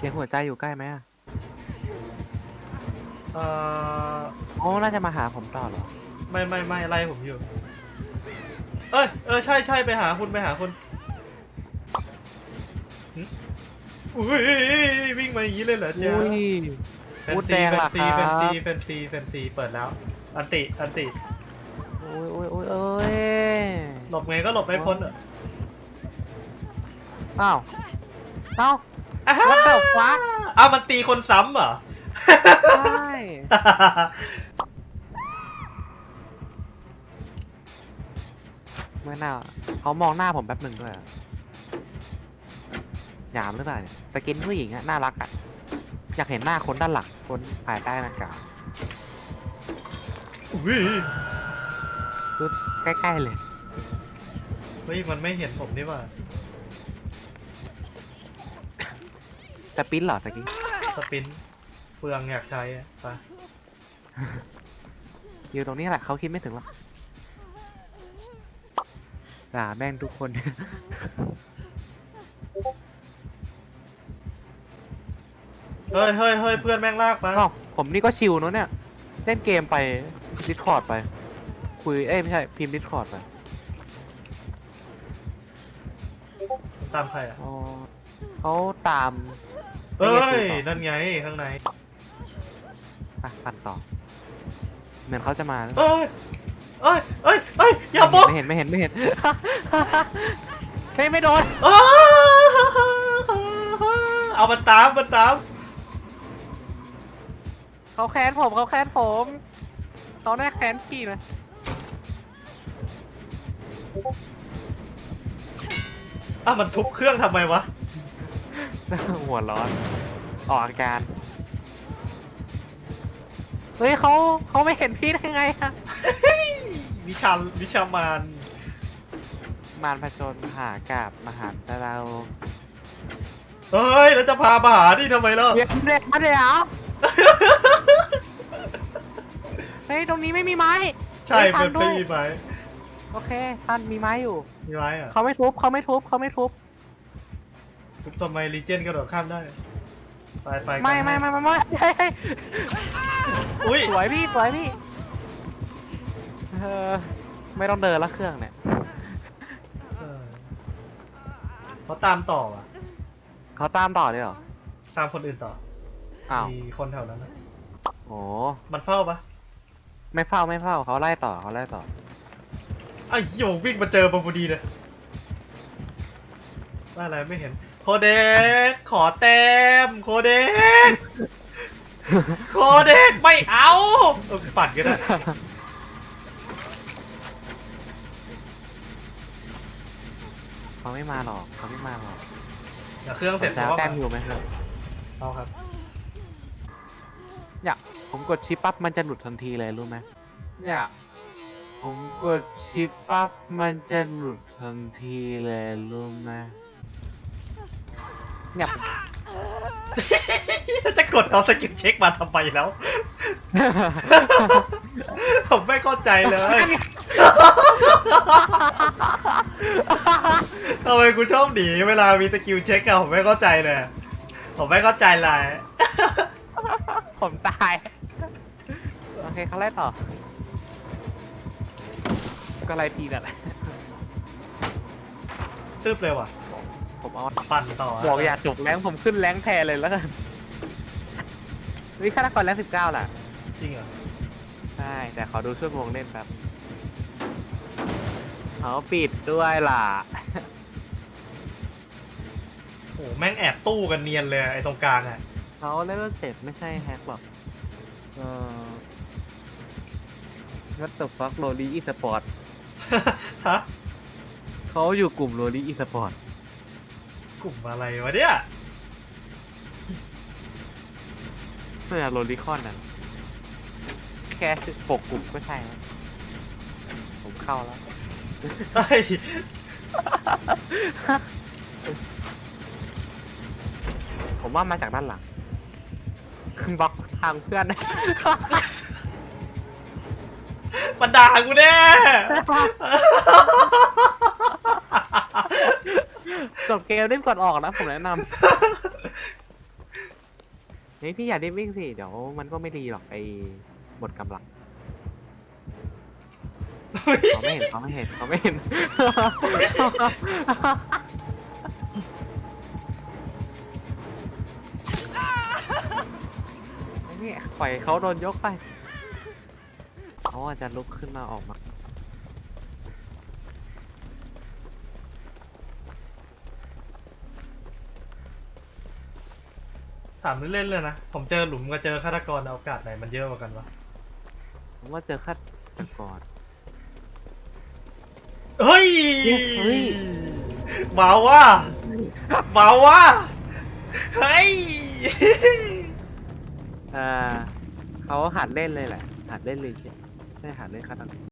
เสียงหัวใจอยู่ใกล้ไหมอะเอ่อ โอ้น่าจะมาหาผมต่อเหรอ ไม่ไม่ไม่ไล่ผมอยู่ เอ้ยเออใช่ใช่ไปหาคุณไปหาคุณหึอุ้ยวิ่งมาอย่างนี้เลยเหรอเจ๊ะอุ้ย แฟนพูดซีแดงแฟล่ะนซีคแฟรับนซีแฟนซีแฟนซีเปิดแล้ว อันติอันติโอ้ยโอ้ยโอ้ยเอ้ยหลบไงก็หลบไม่พ้นอะอ้าวอ้าว อ่าฮะ What the fuck อ้าวมันตีคนซ้ำเหรอ ใช่ เมื่อหน้าเขามองหน้าผมแป๊บหนึ่งด้วยอะหยามหรือเปล่าเนี่ยสกินผู้หญิงอะน่ารักอะอยากเห็นหน้าคนด้านหลังคนภายใต้หน้ากากอุ้ยคือใกล้ๆเลย เฮ้ย มันไม่เห็นผมนี่หว่า ปินเหรอตะกี้สปินเปลืองอยากใช้อะไปอยู่ตรงนี้แหละเขาคิดไม่ถึงหรอกด่าแม่งทุกคน เฮ้ยเฮ้ยเฮ้ยเพื่อนแม่งลากมาอ้าวผมนี่ก็ชิวเนอะเนี่ย เล่นเกมไปดิสคอร์ดไป คุย เอ้ยไม่ใช่ พิมพ์ดิสคอร์ดไปตามใครอะอ๋อเขาตาม เฮ้ไม่ยได้คุต่อนั่นไงข้างในอะปั่นต่อ เหมือนเขาจะมาแล้วเอ้ยเอ้ยเอ้ยเอ้ยอย่าบอกไม่เห็นไม่เห็นไม่เห็น เฮ้ยไม่โดนอ้าวเอามันตามมันตามเขาแค้นผมเขาแค้นผมเขาแน่าแค้นพี่นะอะมันทุบเครื่องทำไมวะ หัวร้อน ออกอาการ เฮ้ยเขาเขาไม่เห็นพี่ได้ไงอะวิชาวิชามานมารผจญหากับมหาตะเราเฮ้ยแล้วจะพามาหาที่ทำไมล่ะเดี๋ยวเด็กมาเดี๋ยวเฮ้ยตรงนี้ไม่มีไม้ใช่ฮ้ยทัมันด้วไม่ยมีไม้โอเคทันมีไม้อยู่มีไม้อะเขาไม่ทุบเขาไม่ทุบเขาไม่ทุบ ทุบทำไมลีเจนกระโดดข้ามได้ ไปไปกันไม่ไม่ไม่ไม่ไม่เฮ้ยเฮ้ยอุ้ยสวยพี่สวยพี่เออไม่ต้องเดินละเครื่องเนี่ยใช่เขาตามต่ออะ เขาตามต่อเลยเหรอตามคนอื่นต่ออ้าวมีคนแถวนั้นนะโอ้มันเฝ้าปะไม่เฝ้าไม่เฝ้าเขาไล่ต่อเขาไล่ต่อไอ้เหี้ยวิ่งมาเจอปะพอดีเลยว่าอะไรไม่เห็น โคเด็กขอแต้มโคเด็กโคเด็กไม่เอาเออปัดก็ได้เขาไม่มาหรอกเขาไม่มาหรอกเดี๋ยวเครื่องเสร็จจะผมเอาก็แต้มมาอยู่ไหมครับ เอาครับอยากผมกดชิปปั๊บมันจะหลุดทันทีเลยรู้ไหมอยากผมกดชิปปั๊บมันจะหลุดทันทีเลยรู้ไหม อยากจะกดเอาสกิลเช็คมาทำไมแล้ว ผมไม่เข้าใจเลยทำไมกูชอบหนีเวลามีสกิลเช็คอะผมไม่เข้าใจเลย ผมไม่เข้าใจเลยผมตาย โอเคเขาไล่ต่อ ก็ไล่ทีนั่นแหละตึ๊บเลยว่ะ ผมเอาปั่นต่อบอกอยากจบแรงผมขึ้นแรงแทนเลยแล้วกันวิฆาตกรแรงสิบเก้าล่ะ จริงเหรอ ใช่ แต่ขอดูช่วยวงเล่นแป๊บเขาปิดด้วยล่ะ โอ้โหแม่งแอบตู้กันเนียนเลยไอ้ตรงกลางอะเขาเลเวลเจ็ดไม่ใช่แฮกหรอกเออ What the fuck โรลี่อีสปอร์ตฮะเขาอยู่กลุ่มโรลี่อีสปอร์ต กลุ่มอะไรวะเนี่ยเมื่อโรลี่คอนนั้นแค่ชื่อปกกลุ่มก็ใช่แล้วผมเข้าแล้ว เฮ้ยผมว่ามาจากด้านหลังบล็อกทางเพื่อน มันด่ากูแน่ จบเกมรีบกดออกนะผมแนะนเฮ้ยพี่อย่าได้วิ่งสิ เดี๋ยวมันก็ไม่ดีหรอกไอ้หมดกำลังเขาไม่เห็นเขาไม่เห็นเขาไม่เห็น นี่ปล่อยเขาโดนยกไปเขาอาจจะลุกขึ้นมาออกมา ถามเล่นๆเลยนะ ผมเจอหลุมกับเจอฆาตกรเอาโอกาสไหนมันเยอะกว่ากันวะ ผมว่าเจอฆาตกร เฮ้ยเฮ้ย มาว่ามาว่าเฮ้ยเอ่อเขาหัดเล่นเลยแหละ หัดเล่นเลยใช่ไม่หัดเล่นฆาตกร